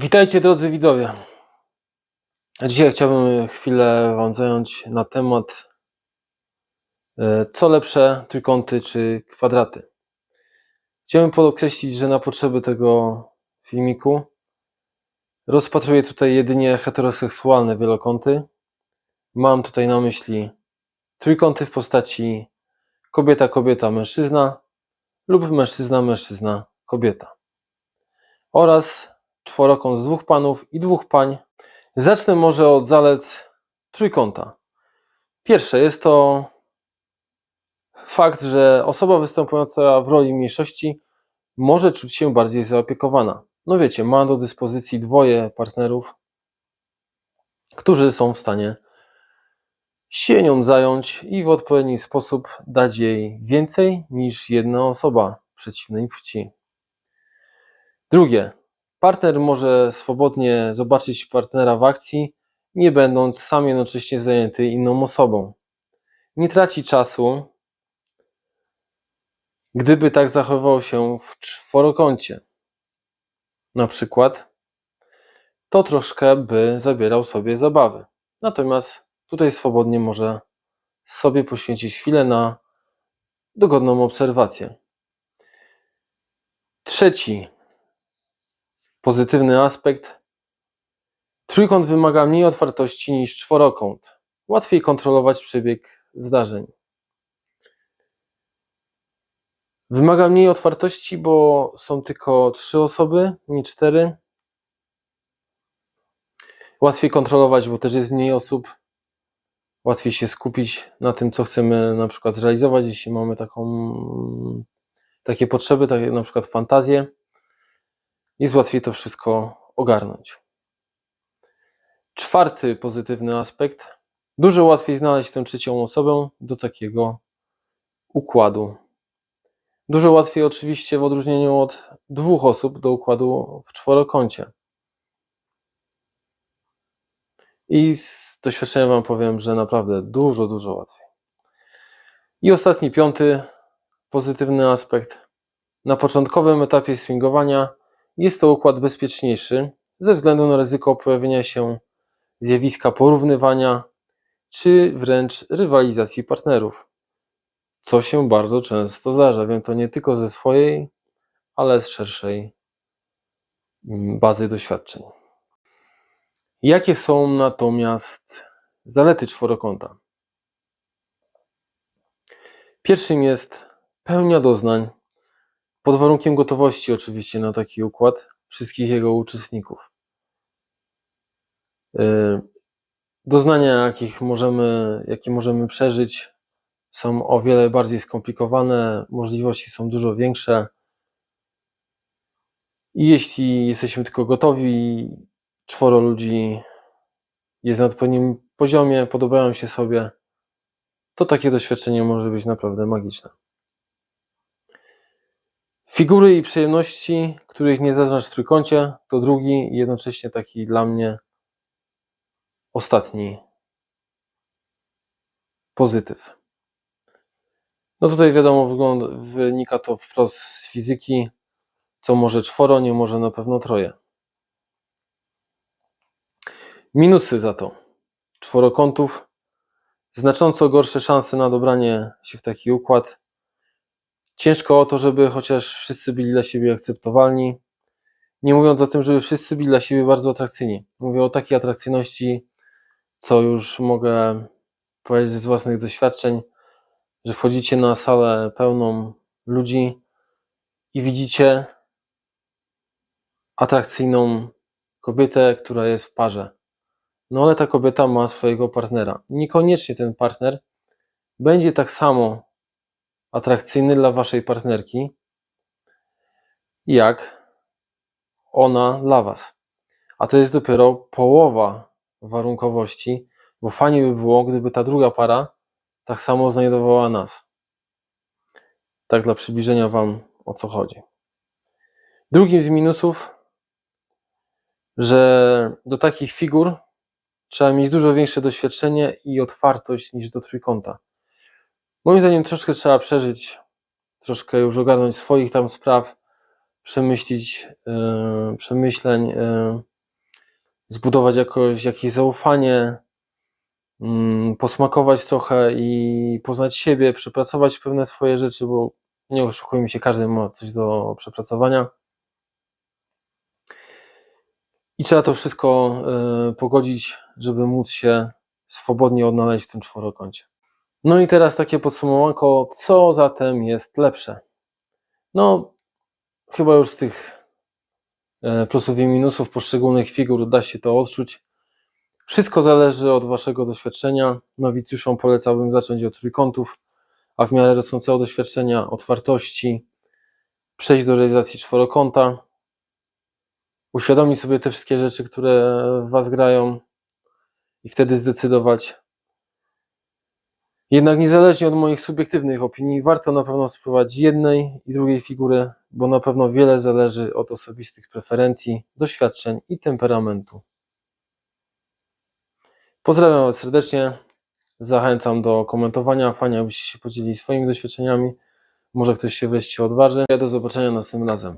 Witajcie drodzy widzowie. Dzisiaj chciałbym chwilę Wam zająć na temat e, co lepsze, trójkąty czy kwadraty. Chciałbym podkreślić, że na potrzeby tego filmiku rozpatruję tutaj jedynie heteroseksualne wielokąty. Mam tutaj na myśli trójkąty w postaci kobieta, kobieta, mężczyzna lub mężczyzna, mężczyzna, kobieta oraz czworokąt z dwóch panów i dwóch pań. Zacznę może od zalet trójkąta. Pierwsze jest to fakt, że osoba występująca w roli mniejszości może czuć się bardziej zaopiekowana. No wiecie, ma do dyspozycji dwoje partnerów, którzy są w stanie się nią zająć i w odpowiedni sposób dać jej więcej niż jedna osoba przeciwnej płci. Drugie, partner może swobodnie zobaczyć partnera w akcji, nie będąc sam jednocześnie zajęty inną osobą. Nie traci czasu, gdyby tak zachowywał się w czworokącie. Na przykład, to troszkę by zabierał sobie zabawy. Natomiast tutaj swobodnie może sobie poświęcić chwilę na dogodną obserwację. Trzeci Pozytywny aspekt. Trójkąt wymaga mniej otwartości niż czworokąt. Łatwiej kontrolować przebieg zdarzeń. Wymaga mniej otwartości, bo są tylko trzy osoby, nie cztery. Łatwiej kontrolować, bo też jest mniej osób. Łatwiej się skupić na tym, co chcemy na przykład zrealizować, jeśli mamy taką, takie potrzeby, takie na przykład fantazję jest łatwiej to wszystko ogarnąć. Czwarty pozytywny aspekt. Dużo łatwiej znaleźć tę trzecią osobę do takiego układu. Dużo łatwiej oczywiście w odróżnieniu od dwóch osób do układu w czworokącie. I z doświadczenia Wam powiem, że naprawdę dużo, dużo łatwiej. I ostatni, piąty pozytywny aspekt. Na początkowym etapie swingowania jest to układ bezpieczniejszy ze względu na ryzyko pojawienia się zjawiska porównywania czy wręcz rywalizacji partnerów, co się bardzo często zdarza. Wiem to nie tylko ze swojej, ale z szerszej bazy doświadczeń. Jakie są natomiast zalety czworokąta? Pierwszym jest pełnia doznań pod warunkiem gotowości oczywiście na taki układ wszystkich jego uczestników. Y, doznania, jakich możemy, jakie możemy przeżyć, są o wiele bardziej skomplikowane, możliwości są dużo większe. I jeśli jesteśmy tylko gotowi, czworo ludzi jest na odpowiednim poziomie, podobają się sobie, to takie doświadczenie może być naprawdę magiczne. Figury i przyjemności, których nie zaznasz w trójkącie, to drugi i jednocześnie taki dla mnie ostatni pozytyw. No tutaj wiadomo, wygląda, wynika to wprost z fizyki, co może czworo, nie może na pewno troje. Minusy za to. Czworokątów, znacząco gorsze szanse na dobranie się w taki układ, Ciężko o to, żeby chociaż wszyscy byli dla siebie akceptowalni. Nie mówiąc o tym, żeby wszyscy byli dla siebie bardzo atrakcyjni. Mówię o takiej atrakcyjności, co już mogę powiedzieć z własnych doświadczeń, że wchodzicie na salę pełną ludzi i widzicie atrakcyjną kobietę, która jest w parze. No ale ta kobieta ma swojego partnera. Niekoniecznie ten partner będzie tak samo atrakcyjny dla waszej partnerki, jak ona dla was. A to jest dopiero połowa warunkowości, bo fajnie by było, gdyby ta druga para tak samo znajdowała nas. Tak dla przybliżenia wam o co chodzi. Drugim z minusów, że do takich figur trzeba mieć dużo większe doświadczenie i otwartość niż do trójkąta. Moim zdaniem troszkę trzeba przeżyć, troszkę już ogarnąć swoich tam spraw, przemyślić, e, przemyśleń, e, zbudować jakoś, jakieś zaufanie, mm, posmakować trochę i poznać siebie, przepracować pewne swoje rzeczy, bo nie oszukujmy się, każdy ma coś do przepracowania. I trzeba to wszystko e, pogodzić, żeby móc się swobodnie odnaleźć w tym czworokącie. No i teraz takie podsumowanko, co zatem jest lepsze? No, chyba już z tych e, plusów i minusów poszczególnych figur da się to odczuć. Wszystko zależy od Waszego doświadczenia. Nowicjuszom polecałbym zacząć od trójkątów, a w miarę rosnącego doświadczenia otwartości przejść do realizacji czworokąta, uświadomić sobie te wszystkie rzeczy, które w Was grają i wtedy zdecydować. Jednak niezależnie od moich subiektywnych opinii, warto na pewno spróbować jednej i drugiej figury, bo na pewno wiele zależy od osobistych preferencji, doświadczeń i temperamentu. Pozdrawiam Was serdecznie. Zachęcam do komentowania. Fajnie, abyście się podzielili swoimi doświadczeniami. Może ktoś się wreszcie odważy. Do zobaczenia następnym razem.